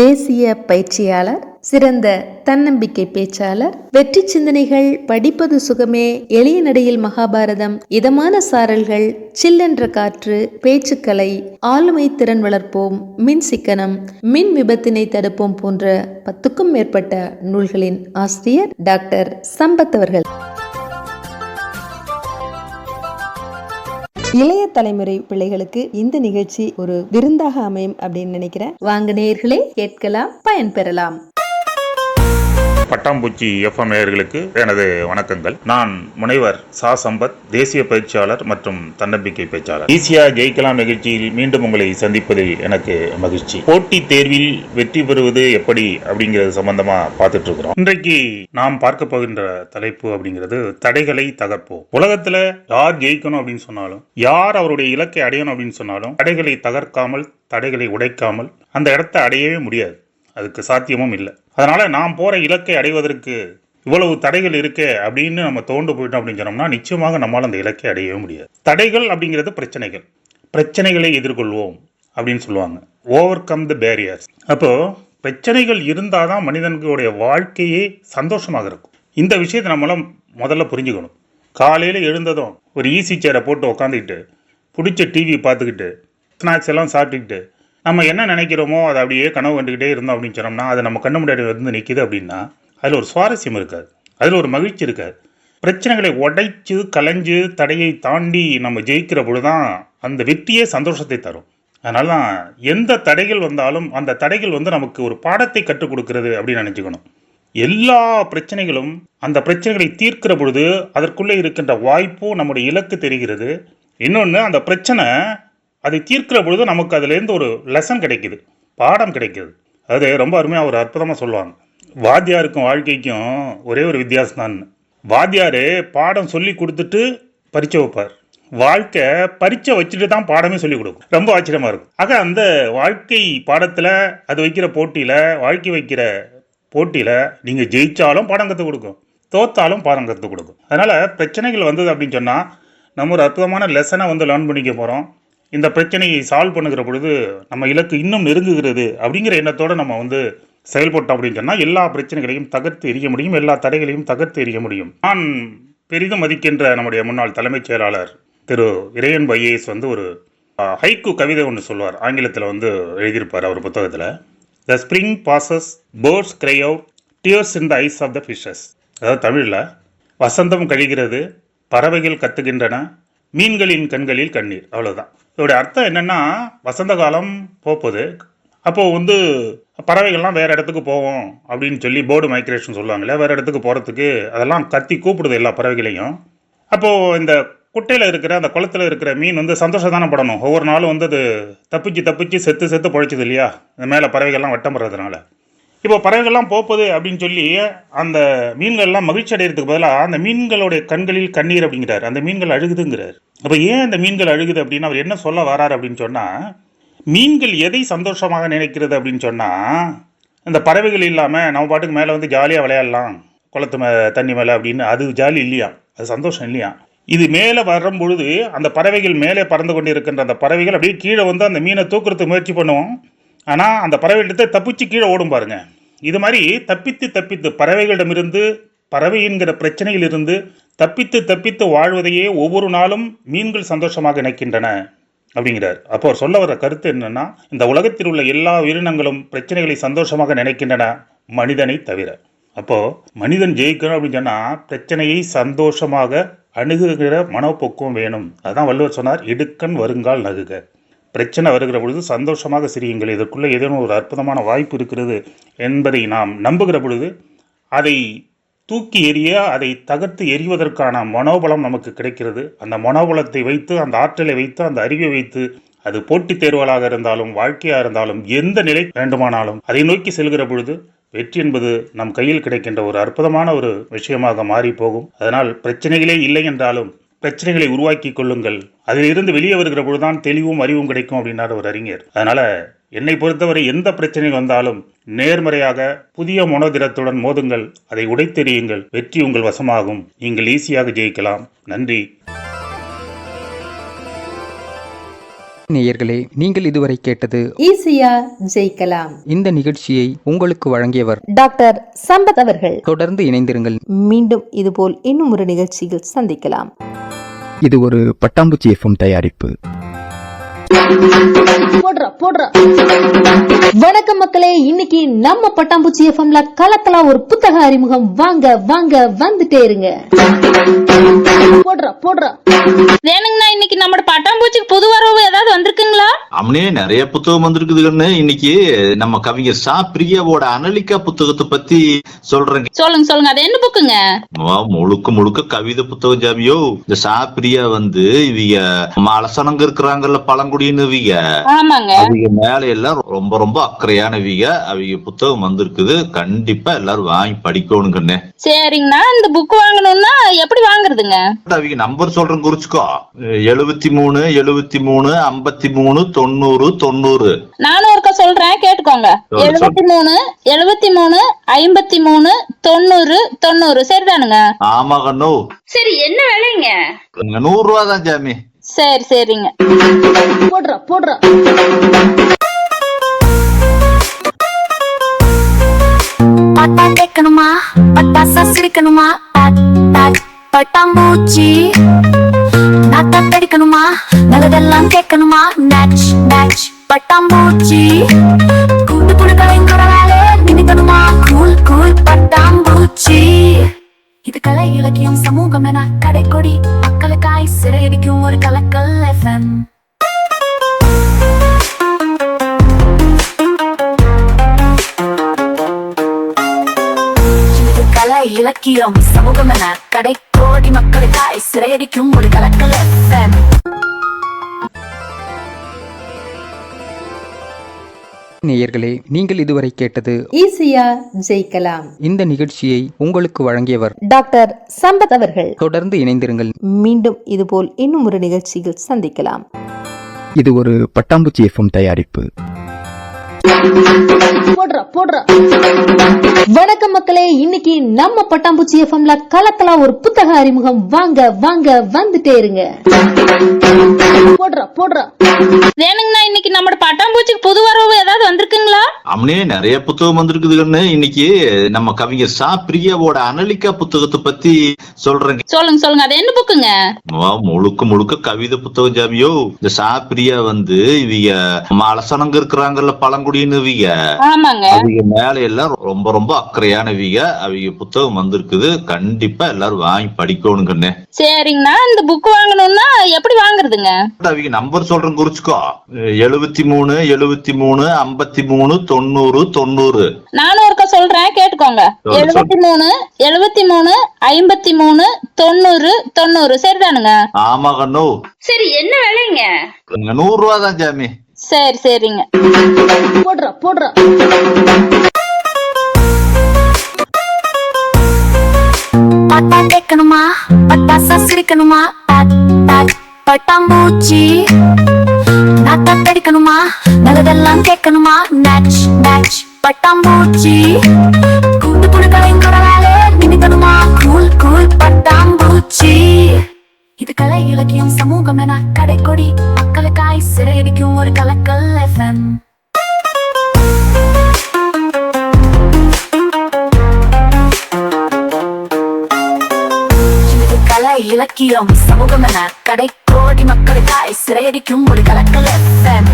தேசிய பயிற்சியாளர் சிறந்த தன்னம்பிக்கை பேச்சாளர். வெற்றி சிந்தனைகள் படிப்பது சுகமே எளிய நடையில் மகாபாரதம் இதமான சாரல்கள் சில்லென்ற காற்று பேச்சுக்கலை ஆளுமை திறன் வளர்ப்போம் மின் சிக்கனம் மின் விபத்தினை தடுப்போம் போன்ற பத்துக்கும் மேற்பட்ட நூல்களின் ஆசிரியர் டாக்டர் சம்பத் அவர்கள். இளைய தலைமுறை பிள்ளைகளுக்கு இந்த நிகழ்ச்சி ஒரு விருந்தாக அமையும் அப்படின்னு நினைக்கிறேன். வாங்க நேர்களே கேட்கலாம் பயன்பெறலாம். பட்டாம்பூச்சி எஃப்எம் நேயர்களுக்கு எனது வணக்கங்கள். நான் முனைவர் சா. சம்பத் தேசிய பயிற்சியாளர் மற்றும் தன்னம்பிக்கை பேச்சாளர். ஈஸியா ஜெயிக்கலாம் நிகழ்ச்சியில் மீண்டும் உங்களை சந்திப்பதில் எனக்கு மகிழ்ச்சி. போட்டி தேர்வில் வெற்றி பெறுவது எப்படி அப்படிங்கிறது சம்பந்தமா பார்த்துட்டு இருக்கிறோம் இன்றைக்கு நாம் பார்க்க போகின்ற தலைப்பு அப்படிங்கிறது தடைகளை தகர்ப்போம். உலகத்துல யார் ஜெயிக்கணும் அப்படின்னு சொன்னாலும் யார் அவருடைய இலக்கை அடையணும் அப்படின்னு சொன்னாலும் தடைகளை தகர்க்காமல் தடைகளை உடைக்காமல் அந்த இடத்தை அடையவே முடியாது. அதுக்கு சாத்தியமும் இல்லை. அதனால் நாம் போகிற இலக்கை அடைவதற்கு இவ்வளவு தடைகள் இருக்கே அப்படின்னு நம்ம தோண்டு போயிட்டோம் அப்படின்னு சொன்னோம்னா நிச்சயமாக நம்மால் அந்த இலக்கை அடையவே முடியாது. தடைகள் அப்படிங்கிறது பிரச்சனைகள். பிரச்சனைகளை எதிர்கொள்வோம் அப்படின்னு சொல்லுவாங்க. ஓவர் கம் த பேரியர்ஸ் அப்போது பிரச்சனைகள் இருந்தால் தான் மனிதனுடைய வாழ்க்கையே சந்தோஷமாக இருக்கும். இந்த விஷயத்தை நம்மளாம் முதல்ல புரிஞ்சுக்கணும். காலையில் எழுந்ததும் ஒரு ஈஸி சேரை போட்டு உக்காந்துக்கிட்டு பிடிச்ச டிவி பார்த்துக்கிட்டு ஸ்நாக்ஸ் எல்லாம் சாப்பிட்டுக்கிட்டு நம்ம என்ன நினைக்கிறோமோ அதை அப்படியே கனவு கண்டுக்கிட்டே இருந்தோம் அப்படின்னு சொன்னோம்னா அது நம்ம கண்ணு முன்னாடி வந்து நிற்கிது அப்படின்னா அதில் ஒரு சுவாரஸ்யம் இருக்காது. அதில் ஒரு மகிழ்ச்சி இருக்காது. பிரச்சனைகளை உடைச்சு கலைஞ்சு தடையை தாண்டி நம்ம ஜெயிக்கிற பொழுது தான் அந்த வெற்றியே சந்தோஷத்தை தரும். அதனால தான் எந்த தடைகள் வந்தாலும் அந்த தடைகள் வந்து நமக்கு ஒரு பாடத்தை கற்றுக் கொடுக்கறது அப்படின்னு நினச்சிக்கணும். எல்லா பிரச்சனைகளும் அந்த பிரச்சனைகளை தீர்க்கிற பொழுது அதற்குள்ளே இருக்கின்ற வாய்ப்பும் நம்முடைய இலக்கு தெரிகிறது. இன்னொன்று அந்த பிரச்சனை அதை தீர்க்கிற பொழுது நமக்கு அதுலேருந்து ஒரு லெசன் கிடைக்குது. பாடம் கிடைக்கிது. அது ரொம்ப அருமையாக ஒரு அற்புதமாக சொல்லுவாங்க. வாத்தியாருக்கும் வாழ்க்கைக்கும் ஒரே ஒரு வித்தியாசம் தான் வாத்தியார் பாடம் சொல்லி கொடுத்துட்டு பரீட்சை வைப்பார். வாழ்க்கை பரிச்சை வச்சுட்டு தான் பாடமே சொல்லிக் கொடுக்கும். ரொம்ப ஆச்சரியமாக இருக்கும். ஆக அந்த வாழ்க்கை பாடத்தில் அது வைக்கிற போட்டியில் வாழ்க்கை வைக்கிற போட்டியில் நீங்கள் ஜெயித்தாலும் பாடம் கற்றுக் கொடுக்கும். தோத்தாலும் பாடம் கற்றுக் கொடுக்கும். அதனால் பிரச்சனைகள் வந்தது அப்படின்னு சொன்னால் நம்ம ஒரு அற்புதமான லெசனை வந்து லேர்ன் பண்ணிக்க போகிறோம் இந்த பிரச்சனையை சால்வ் பண்ணுகிற பொழுது நம்ம இலக்கு இன்னும் நெருங்குகிறது அப்படிங்கிற எண்ணத்தோடு நம்ம வந்து செயல்பட்டோம் அப்படின்னு சொன்னால் எல்லா பிரச்சனைகளையும் தகர்த்து எறிய முடியும் எல்லா தடைகளையும் தகர்த்து எறிய முடியும். நான் பெரிதும் மதிக்கின்ற நம்முடைய முன்னாள் தலைமைச் செயலாளர் திரு இறையன் ஐஏஎஸ் வந்து ஒரு ஹைக்கு கவிதை ஒன்று சொல்வார் ஆங்கிலத்தில் வந்து எழுதியிருப்பார் அவர் புத்தகத்தில். The spring passes birds cry out tears in the eyes of the fishes அதாவது தமிழில் வசந்தம் கழிகிறது பறவைகள் கத்துகின்றன மீன்களின் கண்களில் கண்ணீர். அவ்வளோதான் இதோட அர்த்தம் என்னென்னா வசந்த காலம் போகுது அப்போது வந்து பறவைகள்லாம் வேற இடத்துக்கு போவோம் அப்படின்னு சொல்லி போர்டு மைக்ரேஷன் சொல்லுவாங்கல்ல வேறு இடத்துக்கு போகிறதுக்கு அதெல்லாம் கத்தி கூப்பிடுது எல்லா பறவைகளையும். அப்போது இந்த குட்டையில் இருக்கிற அந்த குளத்துல இருக்கிற மீன் வந்து சந்தோஷம் தானே படணும். ஒவ்வொரு நாளும் வந்து அது தப்பிச்சு தப்பிச்சு செத்து செத்து பழைச்சது இல்லையா? இந்த மேலே பறவைகள்லாம் வட்டம் படுறதுனால. இப்போ பறவைகள்லாம் போகுது அப்படின்னு சொல்லி அந்த மீன்கள்லாம் மகிழ்ச்சி அடைகிறதுக்கு பதிலாக அந்த மீன்களுடைய கண்களில் கண்ணீர் அப்படிங்கிறார். அந்த மீன்கள் அழுகுதுங்கிறார். அப்போ ஏன் அந்த மீன்கள் அழுகுது அப்படின்னு அவர் என்ன சொல்ல வரார் அப்படின்னு சொன்னால் மீன்கள் எதை சந்தோஷமாக நினைக்கிறது அப்படின்னு சொன்னால் இந்த பறவைகள் இல்லாமல் நம்ம பாட்டுக்கு மேலே வந்து ஜாலியாக விளையாடலாம் குளத்து மே தண்ணி மேலே அப்படின்னு அது ஜாலி இல்லையா? அது சந்தோஷம் இல்லையா? இது மேலே வரும் பொழுது அந்த பறவைகள் மேலே பறந்து கொண்டு இருக்கின்ற அந்த பறவைகள் அப்படியே கீழே வந்து அந்த மீனை தூக்குறதுக்கு முயற்சி பண்ணுவோம். ஆனால் அந்த பறவைகிட்ட தப்பிச்சு கீழே ஓடும் பாருங்கள் இது மாதிரி தப்பித்து தப்பித்து பறவைகளிடமிருந்து பறவை என்கிற பிரச்சனையிலிருந்து தப்பித்து தப்பித்து வாழ்வதையே ஒவ்வொரு நாளும் மீன்கள் சந்தோஷமாக நினைக்கின்றன அப்படிங்கிறார். அப்போ அவர் சொல்ல வர கருத்து என்னென்னா இந்த உலகத்தில் உள்ள எல்லா உயிரினங்களும் பிரச்சனைகளை சந்தோஷமாக நினைக்கின்றன மனிதனை தவிர. அப்போது மனிதன் ஜெயிக்கணும் அப்படின்னு சொன்னால் பிரச்சனையை சந்தோஷமாக அணுகுகிற மனப்போக்கம் வேணும். அதுதான் வள்ளுவர் சொன்னார் இடுக்கண் வருங்கால் நகுக. பிரச்சனை வருகிற பொழுது சந்தோஷமாக சிரியுங்கள். இதற்குள்ளே ஏதேனும் ஒரு அற்புதமான வாய்ப்பு இருக்கிறது என்பதை நாம் நம்புகிற பொழுது அதை தூக்கி எறிய அதை தகர்த்து எறிவதற்கான மனோபலம் நமக்கு கிடைக்கிறது. அந்த மனோபலத்தை வைத்து அந்த ஆற்றலை வைத்து அந்த அறிவை வைத்து அது போட்டித் தேர்வுகளாக இருந்தாலும் வாழ்க்கையாக இருந்தாலும் எந்த நிலை வேண்டுமானாலும் அதை நோக்கி செல்கிற பொழுது வெற்றி என்பது நம் கையில் கிடைக்கின்ற ஒரு அற்புதமான ஒரு விஷயமாக மாறி போகும் அதனால் பிரச்சனைகளே இல்லை என்றாலும் பிரச்சனைகளை உருவாக்கி கொள்ளுங்கள். அதிலிருந்து வெளியே வருகிற பொழுதுதான் தெளிவும் அறிவும் கிடைக்கும் அப்படின்னார் ஒரு அறிஞர். அதனால என்னை பொறுத்தவரை எந்த பிரச்சனை வந்தாலும் நேர்மறையாக புதிய மனோதிரத்துடன் மோதுங்கள். அதை உடைத்தெறியுங்கள். வெற்றி உங்கள் வசமாகும். நீங்கள் ஈஸியாக ஜெயிக்கலாம். நன்றி. நேயர்களே நீங்கள் இதுவரை கேட்டது ஈஸியா ஜெயிக்கலாம். இந்த நிகழ்ச்சியை உங்களுக்கு வழங்கியவர் டாக்டர் சம்பத் அவர்கள். தொடர்ந்து இணைந்திருங்கள். மீண்டும் இதுபோல் இன்னும் ஒரு நிகழ்ச்சியில் சந்திக்கலாம். இது ஒரு பட்டாம்பூச்சி எஃப்எம் தயாரிப்பு. போடுறா போடுறா. வணக்கம் மக்களே இன்னைக்கு நம்ம பட்டாம்பூச்சி எஃப்எம்ல கலக்கலாம் ஒரு புத்தக அறிமுகம். வாங்க வாங்க வந்துட்டே இருங்க. போடுறா போடுறா. வேணுங்கண்ணா இன்னைக்கு நம்ம பட்டாம்பூச்சிக்கு புது வரவு அம்னே நிறைய புத்தகம் வந்திருக்குதுன்னு இன்னைக்கு நம்ம கவிஞர் சா பிரியாவோட அனலிக்கா புத்தகத்தை பத்தி சொல்றேங்க. சொல்லுங்க சொல்லுங்க. அது என்ன புக்குங்க? முழுக்க முழுக்க கவிதை புத்தகம் ஜாமியோ இந்த சா பிரியா வந்து இவங்க அலசனங்க இருக்கிறாங்கல்ல பழங்குடின்னு இவங்க. அவங்க மேல எல்லாம் ரொம்ப ரொம்ப அக்கறையானவிங்க அவங்க புத்தகம் வந்திருக்குது. கண்டிப்பா எல்லாரும் வாங்கி படிக்கணுங்கண்ணே சரிங்கண்ணா. இந்த புக் வாங்கணும்னா எப்படி வாங்குறதுங்க? அவங்க நம்பர் சொல்றேன் குறிச்சுக்கோ. எழுபத்தி மூணு எழுபத்தி மூணு ஐம்பத்தி மூணு தொண்ணூறு தொண்ணூறு. நானும் ஒருக்கா சொல்றேன் கேட்டுக்கோங்க. எழுபத்தி மூணு எழுபத்தி மூணு ஐம்பத்தி மூணு தொண்ணூறு தொண்ணூறு. சரிதானுங்க? ஆமா கண்ணு. சரி என்ன விலைங்க? நூறு ரூபா தான் ஜாமி சரி சரிங்க. போடுறா போடுறா. பட்டா தேக்கணுமா? பட்டாசா சிரிக்கணுமா பட்டாம்பூச்சி எல்லாம் கேட்கணுமா? நேச் நேச் பட்டாம்பூச்சி. கூட்டு புழுக்களின் வேலை நினைக்கணுமா கூல் கூல் பட்டாம்பூச்சி. இது கலை இலக்கியம் சமூகம் என கடைக்கொடி. மக்களுக்காய் சிறையடிக்கும் ஒரு கலக்கல் எஃப்எம் இது கலை இலக்கியம் சமூகம் என கடை கோடி மக்களுக்காய் சிறையடிக்கும் ஒரு கலக்கல் எஃப்எம் நேயர்களே நீங்கள் இதுவரை கேட்டது ஈஸியா ஜெயிக்கலாம். இந்த நிகழ்ச்சியை உங்களுக்கு வழங்கியவர் டாக்டர் சம்பத் அவர்கள். தொடர்ந்து இணைந்திருங்கள். மீண்டும் இதுபோல் இன்னும் ஒரு நிகழ்ச்சியில் சந்திக்கலாம். இது ஒரு பட்டாம்பூச்சி எஃப்எம் தயாரிப்பு. போடுறா போடுறா. வணக்கம் மக்களே இன்னைக்கு நம்ம பட்டாம்பூச்சி எஃப்எம்ல கலக்கலாம் ஒரு புத்தக அறிமுகம். வாங்க வாங்க வந்துட்டே இருங்க. போடுறா போடுறா. வேணுங்கண்ணா இன்னைக்கு நம்ம பட்டாம்பூச்சிக்கு புது வரவு ஏதாவது வந்திருக்குங்களா? அம்னே நிறைய புத்தகம் வந்திருக்குதுன்னு இன்னைக்கு நம்ம கவிஞர் சா பிரியாவோட அனலிக்கா புத்தகத்தை பத்தி சொல்றேங்க. சொல்லுங்க சொல்லுங்க. அது என்ன புக்குங்க? வா, முழுக்க முழுக்க கவிதை புத்தகம் ஜாமியோ. இந்த சா பிரியா வந்து இவங்க அலசனங்க இருக்கிறாங்கல்ல பழங்குடின்னு ஆமாங்க. அவங்க மேல எல்லாம் ரொம்ப ரொம்ப அக்கறையானவிங்க அவங்க புத்தகம் வந்திருக்குது. கண்டிப்பா எல்லாரும் வாங்கி படிக்கணுங்கண்ணே சரிங்கண்ணா. இந்த புக் வாங்கணும்னா எப்படி வாங்குறதுங்க? அவங்க நம்பர் சொல்றேன் குறிச்சுக்கோ. எழுபத்தி மூணு எழுபத்தி மூணு ஐம்பத்தி மூணு தொண்ணூறு தொண்ணூறு. நானும் ஒருக்கா சொல்றேன். கேட்டுக்கோங்க. எழுபத்தி மூணு எழுபத்தி மூணு ஐம்பத்தி மூணு தொண்ணூறு தொண்ணூறு. சரிதானுங்க? ஆமா கண்ணு. சரி என்ன விலைங்க? நூறு ரூபா தான் ஜாமி சரி சரிங்க. போடுறா போடுறா. பட்டா தேக்கணுமா? பட்டாசா சிரிக்கணுமா பட்டாம்பூச்சி நாத்தா தடிக்கணுமா நல்லதெல்லாம் கேட்கணுமா? நேச் நேச் பட்டாம்பூச்சி இது கலை இலக்கியம் சமூகம் என கடைக்கொடி மக்களுக்காய் சிறையடிக்கும் ஒரு கலக்கல் எஃப்எம் கலை இலக்கியம் சமூகம் என கடைக்கோடி மக்களுக்காய் சிறையடிக்கும் ஒரு கலக்கல் எஃப்எம்